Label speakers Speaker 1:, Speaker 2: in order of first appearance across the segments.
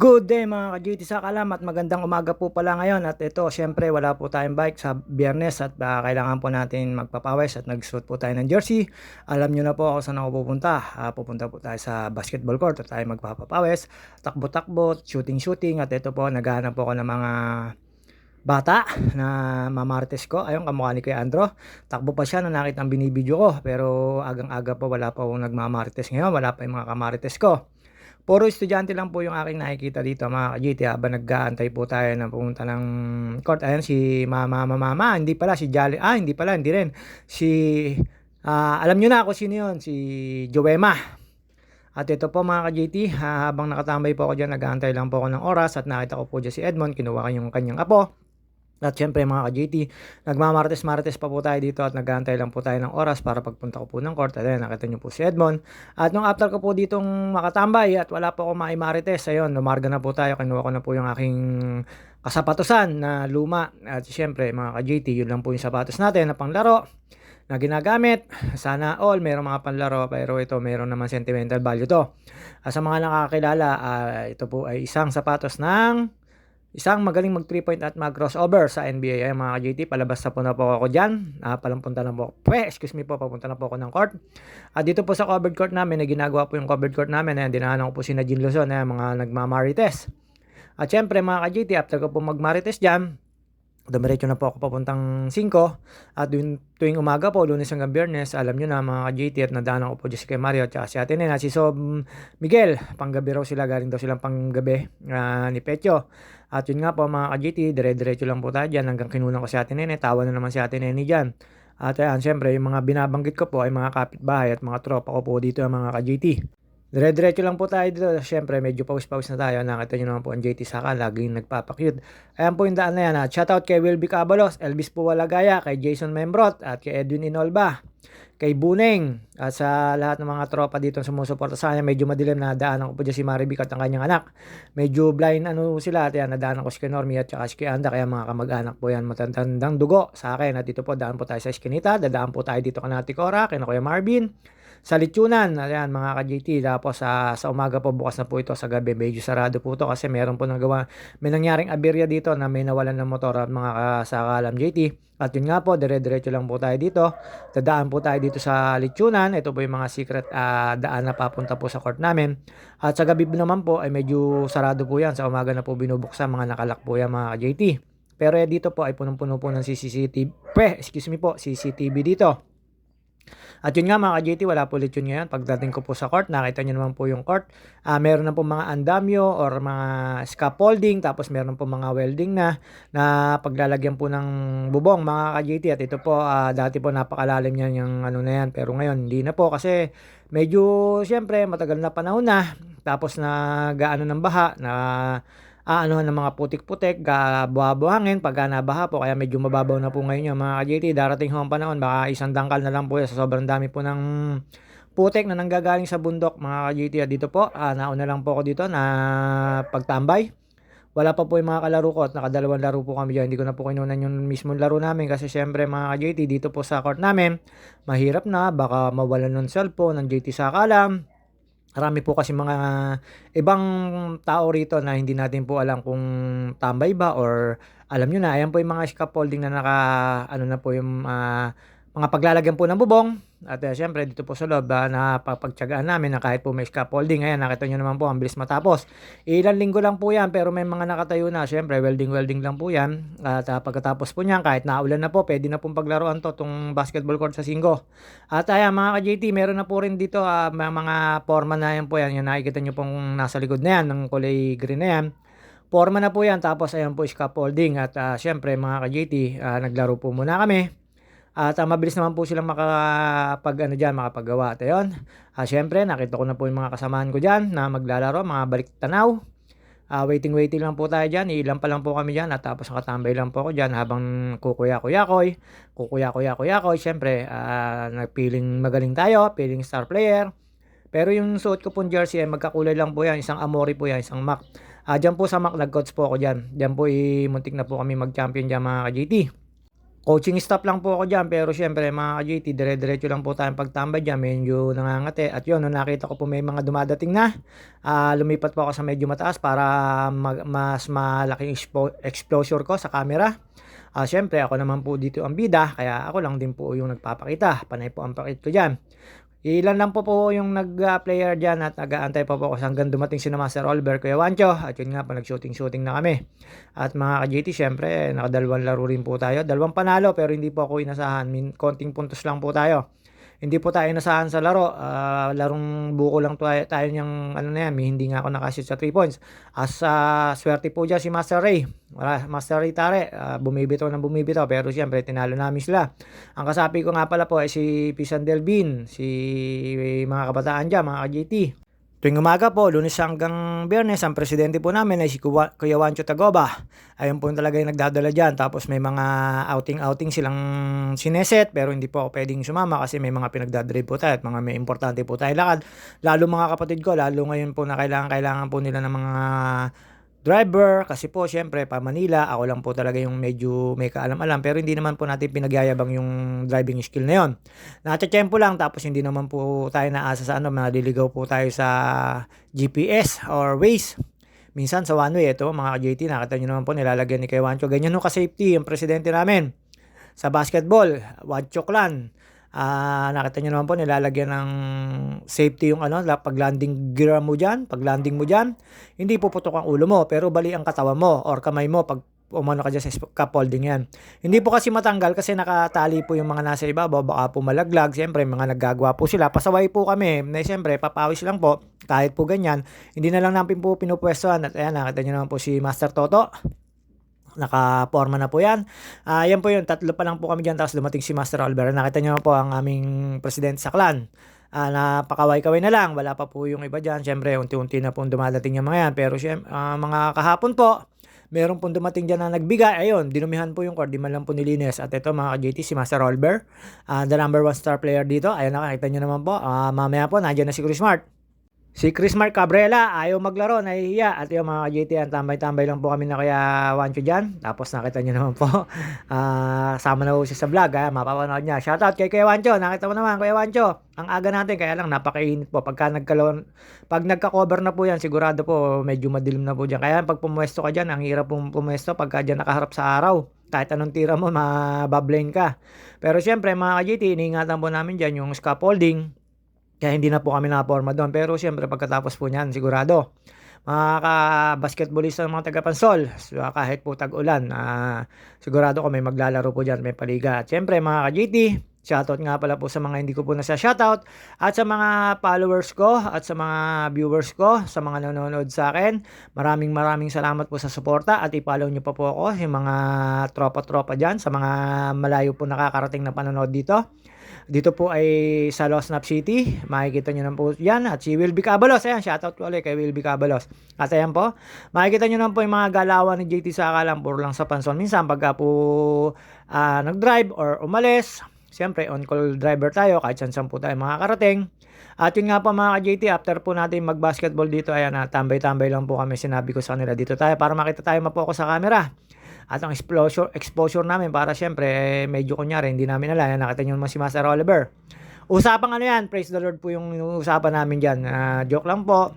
Speaker 1: Good day mga ka-GT sa kalam at magandang umaga po pala ngayon at ito syempre wala po tayong bike sa biyernes at ah, kailangan po natin magpapawis at nagsuot po tayo ng jersey. Alam nyo na po ako saan ako pupunta. Ah, pupunta po tayo sa basketball court at tayo magpapapawis. Takbo-takbo, shooting-shooting at ito po naghahanap po ako ng mga bata na mamarites ko. Ayun, kamukha ni Kuya Andro. Takbo pa siya na nakita ang binibidyo ko. Pero agang-aga pa wala pa akong nagmamarites ngayon. Wala pa yung mga kamarites ko. Puro estudyante lang po yung aking nakikita dito mga ka-GT habang nag-aantay po tayo na pumunta ng court. Ayan si Mama Mama Mama, hindi pala si Jolly. Ah, hindi pala, hindi rin. Si ah, alam niyo na ako sino 'yon, si Joema. At ito po mga ka-GT, ah, habang nakatambay po ako diyan, nag-aantay lang po ako ng oras at nakita ko po diyan si Edmond, kinuha ko yung kanyang apo. At syempre mga ka-GT, nagmamartes-martes pa po tayo dito at nag-aantay lang po tayo ng oras para pagpunta ko po ng court. At ayun, nakita nyo po si Edmond. At nung after ko po ditong makatambay at wala po ako maimarites, ayun, lumarga na po tayo. Kinuha ko na po yung aking kasapatosan na luma. At syempre mga ka-GT, yun lang po yung sapatos natin na panglaro na ginagamit. Sana all meron mga panlaro pero ito meron naman sentimental value to. Ah, sa mga nakakilala, ah, ito po ay isang sapatos ng Isang magaling mag 3 point at mag crossover sa NBA ay mga ka-GT. Palabas na po na po ako dyan. Ah, palampunta na po. Pwe, excuse me po, papunta na po ako ng court. At dito po sa covered court namin, na ginagawa po yung covered court namin. Ayan, dinahanan ko po si Najin Luzon, ayan, mga nagmamarites. At syempre mga ka-GT, after ko po magmarites dyan, dumiretso na po ako papuntang 5 at tuwing, tuwing umaga po, lunes hanggang biyernes, alam nyo na mga ka-GT at nadaanan ko po dyan si kay Mario at si Ate Nena, si Sob Miguel, panggabi raw sila, galing daw silang panggabi ah, ni Pecho. At yun nga po mga ka-GT, dire-diretso lang po tayo dyan hanggang kinunan ko si Ate Nene, tawa na naman si Ate Nene dyan. At ayan, syempre, yung mga binabanggit ko po ay mga kapitbahay at mga tropa ko po dito ang mga ka-GT. Dire-diretso lang po tayo dito. Siyempre, medyo pause-pause na tayo. Nakita nyo naman po ang JT Saka, laging nagpapakyut. Ayan po yung daan na yan. Ha. Shoutout kay Wilby Cabalos, Elvis Puwalagaya, kay Jason Membrot, at kay Edwin Inolba, kay Buneng, at sa lahat ng mga tropa dito sumusuporta sa kanya. Medyo madilim na daanan ko po dyan si Maribic at ang kanyang anak. Medyo blind ano sila. At yan, nadaanan ko si Normi at saka si Anda. Kaya mga kamag-anak po yan, matandang dugo sa akin. At dito po, daan po tayo sa Eskinita. Dadaan po tayo dito ka Cora, kay Kuya Marvin sa Litsunan, ayan mga ka-JT, tapos sa, sa umaga po bukas na po ito, sa gabi medyo sarado po ito kasi meron po nagawa, may nangyaring aberya dito na may nawalan ng motor at mga kasakalam JT. At yun nga po, dire-diretso lang po tayo dito. Dadaan po tayo dito sa Litsunan. Ito po yung mga secret uh, daan na papunta po sa court namin. At sa gabi naman po ay medyo sarado po yan. Sa umaga na po binubuksan, mga nakalak po yan mga JT. Pero eh, dito po ay punong-puno po ng CCTV, eh, excuse me po, CCTV dito. At yun nga mga ka-JT, wala po ulit yun ngayon. Pagdating ko po sa court, nakita nyo naman po yung court. Uh, meron na po mga andamyo or mga scaffolding, tapos meron po mga welding na, na paglalagyan po ng bubong mga ka-JT. At ito po, uh, dati po napakalalim yan yung ano na yan. Pero ngayon, hindi na po kasi medyo, siyempre, matagal na panahon na. Tapos na gaano ng baha, na ah, ano ng mga putik-putik, buhabuhangin pagka nabaha po. Kaya medyo mababaw na po ngayon yung mga ka-JT. Darating ho ang panahon, baka isang dangkal na lang po sa sobrang dami po ng putik na nanggagaling sa bundok mga ka-JT. At dito po, ah, nauna lang po ako dito na pagtambay. Wala pa po yung mga kalaro ko at nakadalawang laro po kami dyan. Hindi ko na po kinunan yung mismong laro namin kasi syempre mga ka-JT dito po sa court namin, mahirap na. Baka mawalan ng cellphone ng JT sa kalam Marami po kasi mga ibang tao rito na hindi natin po alam kung tambay ba or alam nyo na, ayan po yung mga scaffolding na naka, ano na po yung uh, mga paglalagyan po ng bubong. At uh, syempre dito po sa loob uh, napapagtyagaan namin na kahit po may scaffolding. Ayan nakita nyo naman po ang bilis matapos. Ilan linggo lang po yan pero may mga nakatayo na. Syempre welding welding lang po yan. At uh, pagkatapos po niyan kahit naulan na po pwede na pong paglaruan to tong basketball court sa Singgo. At ayan mga ka-JT meron na po rin dito uh, mga forma na yan po yan. Yung nakikita nyo pong nasa likod na yan ng kulay green na yan. Forma na po yan tapos ayan po scaffolding at uh, syempre mga ka-JT uh, naglaro po muna kami at uh, mabilis naman po silang makapag ano diyan, makapagawa. At ayun. Uh, syempre, nakita ko na po yung mga kasamahan ko diyan na maglalaro, mga balik tanaw. Uh, waiting waiting lang po tayo diyan. Ilan pa lang po kami diyan at tapos nakatambay lang po ako diyan habang kukuya-kuya-koy. Kukuya-kuya-kuya-koy. Syempre, uh, nagpiling magaling tayo, feeling star player. Pero yung suot ko pong jersey ay magkakulay lang po yan. Isang Amori po yan, isang Mac. Uh, diyan po sa Mac nag-coach po ako diyan. Diyan po i muntik na po kami mag-champion diyan mga ka-GT. Coaching staff lang po ako dyan pero syempre mga ka-JT dire-diretso lang po tayong pagtambay dyan. Medyo nangangate at yun nung nakita ko po may mga dumadating na ah, lumipat po ako sa medyo mataas para mag- mas malaking expo- exposure ko sa camera. Ah, syempre ako naman po dito ang bida kaya ako lang din po yung nagpapakita. Panay po ang pakit ko dyan Ilan lang po po yung nag-player dyan at nag-aantay pa po ako hanggang dumating si na Master Oliver Kuya Wancho at yun nga po nag-shooting-shooting na kami. At mga ka-JT syempre nakadalawang laro rin po tayo. Dalawang panalo pero hindi po ako inasahan. Min, konting puntos lang po tayo. Hindi po tayo inasahan sa laro. Ah, larong buko lang tayo, tayo niyang ano na yan. Hindi nga ako nakashoot sa 3 points. As ah, swerte po dyan si Master Ray. Wala, Master Ray Tare. ah, bumibitaw ng bumibitaw pero syempre tinalo namin sila. Ang kasapi ko nga pala po ay si Pisan Delvin, si mga kabataan dyan, mga ka-JT. Tuwing umaga po, lunes hanggang biyernes, ang presidente po namin ay si Kuya Wancho Tagoba. Ayun po talaga yung nagdadala dyan. Tapos may mga outing-outing silang sineset pero hindi po pwedeng sumama kasi may mga pinagdadrive po tayo at mga may importante po tayo lakad. Lalo mga kapatid ko, lalo ngayon po na kailangan-kailangan po nila ng mga driver. Kasi po syempre pa Manila ako lang po talaga yung medyo may kaalam-alam. Pero hindi naman po natin pinagyayabang yung driving skill na yon Natsatsyempo lang tapos hindi naman po tayo naasa sa ano maliligaw po tayo sa GPS or Waze. Minsan sa one way ito mga ka-JT nakita nyo naman po nilalagyan ni Kay Wancho ganyan no ka-safety yung presidente namin. Sa basketball Wancho Clan Ah, nakita nyo naman po nilalagyan ng safety yung ano, pag landing gear mo diyan, pag landing mo diyan, hindi puputok ang ulo mo, pero bali ang katawan mo or kamay mo pag umano ka dyan sa scaffolding yan. Hindi po kasi matanggal kasi nakatali po yung mga nasa ibabaw, baka po malaglag. Siyempre, mga naggagawa po sila. Pasaway po kami. Na siyempre, papawis lang po. Kahit po ganyan. Hindi na lang namin po pinupwestuhan. At ayan, nakita nyo naman po si Master Toto. Naka-forma na po yan. Ah, yan po yun. Tatlo pa lang po kami dyan. Tapos dumating si Master Albert. Nakita nyo po ang aming presidente sa clan. Ah, napakaway-kaway na lang. Wala pa po yung iba dyan. Siyempre, unti-unti na po dumadating yung mga yan. Pero siyempre, ah, mga kahapon po, meron pong dumating dyan na nagbigay. Ayun, dinumihan po yung cord. Di man lang po nilines. At ito mga ka-JT, si Master Albert. ah, the number one star player dito. Ayun, nakakita nyo naman po. Ah, mamaya po, nandiyan na si Chris Smart. Si Chris Mark Cabrera, ayaw maglaro, nahihiya. At yung mga JT, ang tambay-tambay lang po kami na kaya Wancho dyan. Tapos nakita nyo naman po, ah sama na po siya sa vlog, ha? mapapanood niya. Shoutout kay Kuya Wancho, nakita mo naman Kuya Wancho. Ang aga natin, kaya lang napakainit po. Pagka nagkalon, pag nagka-cover na po yan, sigurado po medyo madilim na po dyan. Kaya pag pumuesto ka dyan, ang hirap pong pumuesto pagka dyan nakaharap sa araw. Kahit anong tira mo, mabablame ka. Pero syempre, mga ka-JT, iniingatan po namin dyan yung scaffolding, kaya hindi na po kami nakaporma doon. Pero siyempre pagkatapos po niyan, sigurado. Mga ka-basketballista ng mga taga-pansol, so, kahit po tag-ulan, ah, sigurado ko may maglalaro po dyan, may paliga. At siyempre mga ka-GT, shoutout nga pala po sa mga hindi ko po nasa shoutout at sa mga followers ko at sa mga viewers ko, sa mga nanonood sa akin. Maraming maraming salamat po sa suporta at i-follow nyo pa po ako yung mga tropa-tropa dyan sa mga malayo po nakakarating na panonood dito. Dito po ay sa Losnap City. Makikita nyo naman po yan. At si Wilby Cabalos. Ayan, shoutout ko ulit kay Wilby Cabalos. At ayan po. Makikita nyo naman po yung mga galawan ni JT Saka lang. Puro lang sa panson. Minsan pagka po ah, nag-drive or umalis. Siyempre, on-call driver tayo. Kahit saan saan po tayo makakarating. At yun nga po mga ka-JT, after po natin mag-basketball dito, ayan na, tambay-tambay lang po kami. Sinabi ko sa kanila, dito tayo para makita tayo mapokus sa camera. At ang exposure, exposure namin para syempre eh, medyo kunyari hindi namin alam. Nakita nyo naman si Master Oliver. Usapang ano yan, praise the Lord po yung usapan namin dyan. Ah, joke lang po.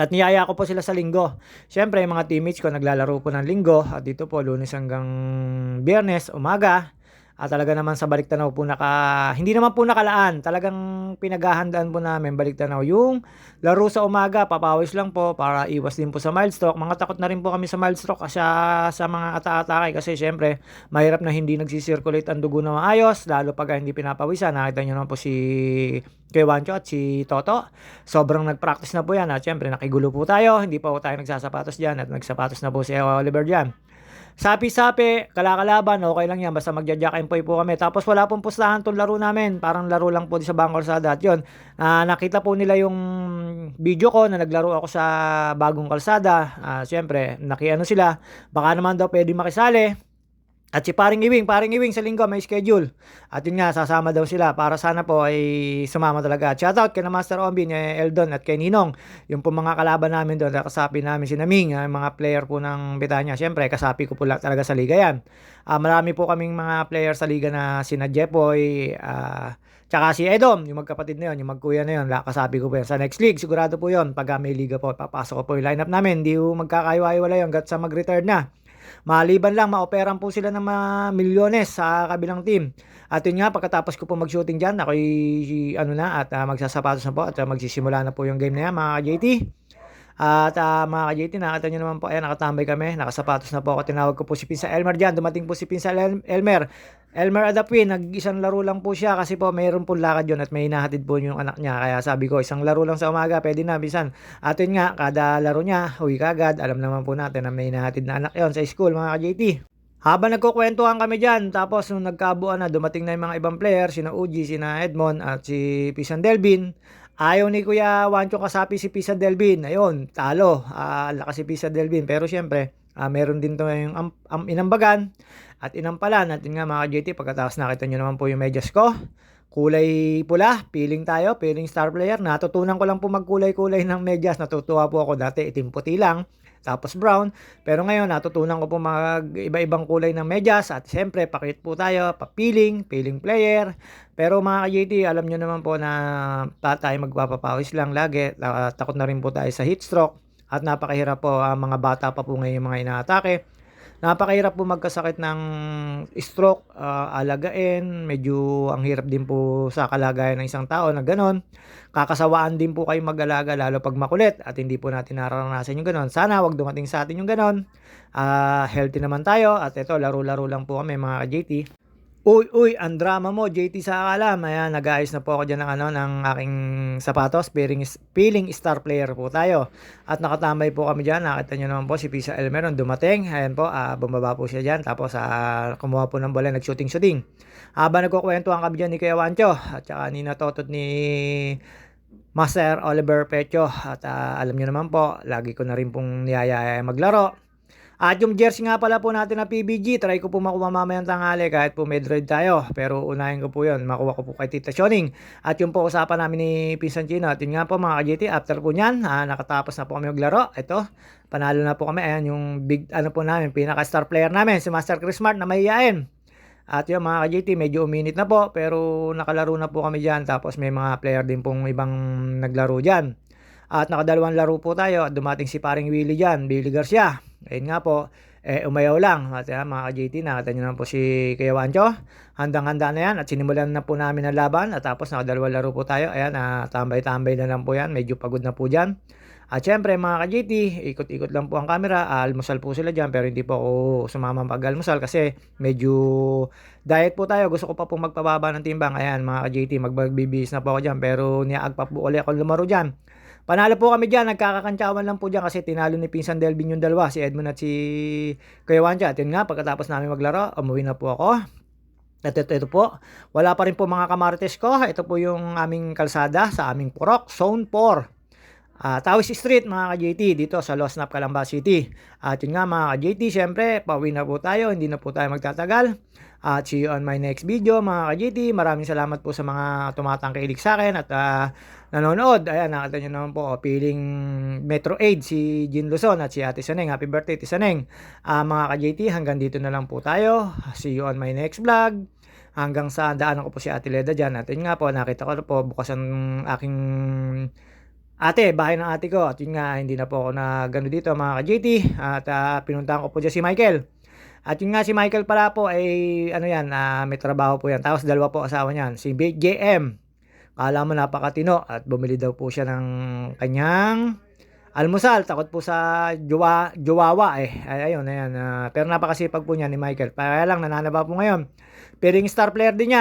Speaker 1: At niyaya ko po sila sa linggo. Syempre, yung mga teammates ko naglalaro po ng linggo. At dito po, lunes hanggang biyernes, umaga. At talaga naman sa balik tanaw po naka, hindi naman po nakalaan. Talagang pinaghahandaan po namin balik tanaw. Yung laro sa umaga, papawis lang po para iwas din po sa mild stroke. Mga takot na rin po kami sa mild stroke kasi sa mga ata-atake kasi syempre mahirap na hindi nagsisirculate ang dugo na maayos lalo pag hindi pinapawisan. Nakita nyo naman po si kay Wancho at si Toto. Sobrang nag-practice na po yan at syempre nakigulo po tayo. Hindi pa po tayo nagsasapatos dyan at nagsapatos na po si Oliver dyan. Sapi-sapi, kalakalaban, okay lang yan. Basta magja-jack and po kami. Tapos wala pong pustahan tong laro namin. Parang laro lang po di sa Bangor Kalsada. At yun, ah, nakita po nila yung video ko na naglaro ako sa bagong kalsada. Ah, Siyempre, nakiano sila. Baka naman daw pwede makisali. At si paring Iwing, paring Iwing sa linggo may schedule. At yun nga, sasama daw sila para sana po ay sumama talaga. Shoutout kay na Master Ombin, eh, Eldon at kay Ninong. Yung po mga kalaban namin doon, kasapi namin si Naming, ah, mga player po ng Betanya. Siyempre, kasapi ko po lang talaga sa liga yan. Ah, marami po kaming mga player sa liga na sina Jepoy, ah, Tsaka si Edom, yung magkapatid na yun, yung magkuya na yun, kasabi ko po yan. Sa next league, sigurado po yun. Pag may liga po, papasok ko po yung lineup namin. Hindi po magkakaiwa-iwala yun hanggat sa mag-retire na. Maliban lang, maoperan po sila ng mga milyones sa kabilang team. At yun nga, pagkatapos ko po mag-shooting dyan, ako'y ano na, at ah, magsasapatos na po, at ah, magsisimula na po yung game na yan, mga JT. At ah, mga ka-JT, nakita nyo naman po, ayan, nakatambay kami, nakasapatos na po ako, tinawag ko po si Pinsa Elmer dyan, dumating po si Pinsa El- Elmer. Elmer Adapwin, nag-isang laro lang po siya kasi po mayroon po lakad yun at may hinahatid po yung anak niya. Kaya sabi ko, isang laro lang sa umaga, pwede na, bisan. At yun nga, kada laro niya, uwi kagad, alam naman po natin na may hinahatid na anak yon sa school, mga ka-JT. Habang nagkukwentuhan kami dyan, tapos nung nagkabuan na, dumating na yung mga ibang player, sina Uji, sina Edmond, at si Pisan Delvin. Ayaw ni Kuya Wancho kasapi si Pisan Delvin. Ayun, talo. Ah, lakas si Pisan Delvin. Pero syempre, ah, meron din to yung am, am, inambagan at inampalan. At yun nga mga JT, pagkatapos nakita nyo naman po yung medyas ko. Kulay pula, feeling tayo, feeling star player. Natutunan ko lang po magkulay-kulay ng medyas. Natutuwa po ako dati, itim puti lang tapos brown. Pero ngayon, natutunan ko po mag iba-ibang kulay ng medyas at siyempre, pakit po tayo, papiling, peeling player. Pero mga ka-JT, alam nyo naman po na ta- tayo magpapapawis lang lagi. Ta- takot na rin po tayo sa heat stroke at napakahirap po ang mga bata pa po ngayon mga inaatake. Napakahirap po magkasakit ng stroke, ah, alagain, medyo ang hirap din po sa kalagayan ng isang tao na ganon. Kakasawaan din po kayo mag-alaga lalo pag makulit at hindi po natin nararanasan yung ganon. Sana wag dumating sa atin yung ganon. Ah, healthy naman tayo at ito laro-laro lang po kami mga ka-JT. Uy, uy, ang drama mo, JT sa akalam. Ayan, nag-aayos na po ako dyan ng, ano, ng aking sapatos. Feeling, feeling star player po tayo. At nakatambay po kami dyan. Nakita nyo naman po si Pisa Elmeron dumating. Ayan po, ah, bumaba po siya dyan. Tapos ah, kumuha po ng bola, nag-shooting-shooting. Habang nagkukwentuhan kami dyan ni Kuya Wancho. At saka ni Natotot ni Master Oliver Pecho. At ah, alam nyo naman po, lagi ko na rin pong niyayaya maglaro. At yung jersey nga pala po natin na PBG, try ko po makuha mamayang tanghali kahit po may dread tayo. Pero unahin ko po yun, makuha ko po kay Tita Shoning. At yung po usapan namin ni Pinsan Chino. At yun nga po mga ka-JT, after po nyan, ah, nakatapos na po kami maglaro. Ito, panalo na po kami. Ayan yung big, ano po namin, pinaka-star player namin, si Master Chris Smart na mahihain. At yun mga ka-JT, medyo uminit na po, pero nakalaro na po kami dyan. Tapos may mga player din pong ibang naglaro dyan. At nakadalawang laro po tayo at dumating si paring Willie dyan, Billy Garcia. Ayun nga po, eh, umayaw lang. At yan, mga ka-JT, nakita nyo naman po si Kuya Wancho. Handang-handa na yan at sinimulan na po namin ang laban. At tapos nakadalawang laro po tayo. Ayan, ah, tambay-tambay na lang po yan. Medyo pagod na po dyan. At syempre mga ka-JT, ikot-ikot lang po ang camera. Almusal po sila dyan pero hindi po ako sumama pag-almusal kasi medyo diet po tayo. Gusto ko pa po magpababa ng timbang. Ayan mga ka-JT, magbibihis na po ako dyan pero niaagpa po ulit ako lumaro dyan. Panalo po kami dyan, nagkakakantsawan lang po dyan kasi tinalo ni Pinsan Delvin yung dalawa, si Edmund at si Kuya Wanja. At yun nga, pagkatapos namin maglaro, umuwi na po ako. At ito, ito po, wala pa rin po mga kamarites ko. Ito po yung aming kalsada sa aming Purok, Zone 4. Ah, Tawis Street mga ka-JT dito sa Losnap, Calamba City. At yun nga mga ka-JT, syempre, pauwi na po tayo, hindi na po tayo magtatagal. At see you on my next video mga ka-JT. Maraming salamat po sa mga tumatangkilik sa akin at ah, nanonood. Ayan, nakita nyo naman po, piling Metro Aid si Jin Luzon at si Ate Saneng. Happy birthday, Ate Saneng. Ah, mga ka-JT, hanggang dito na lang po tayo. See you on my next vlog. Hanggang sa daanan ko po si Ate Leda dyan. At yun nga po, nakita ko po, bukas ang aking ate, bahay ng ate ko. At yun nga, hindi na po ako na gano dito mga ka-JT. At ah, pinuntahan ko po dyan si Michael. At yun nga si Michael pala po ay ano yan, ah, may trabaho po yan. Tapos dalawa po asawa niyan, si JM. Kala mo napakatino at bumili daw po siya ng kanyang almusal. Takot po sa jowa, jowawa eh. Ay, ayun, ayan. ah, pero napakasipag po niya ni Michael. Kaya lang nananaba po ngayon. Pero yung star player din niya.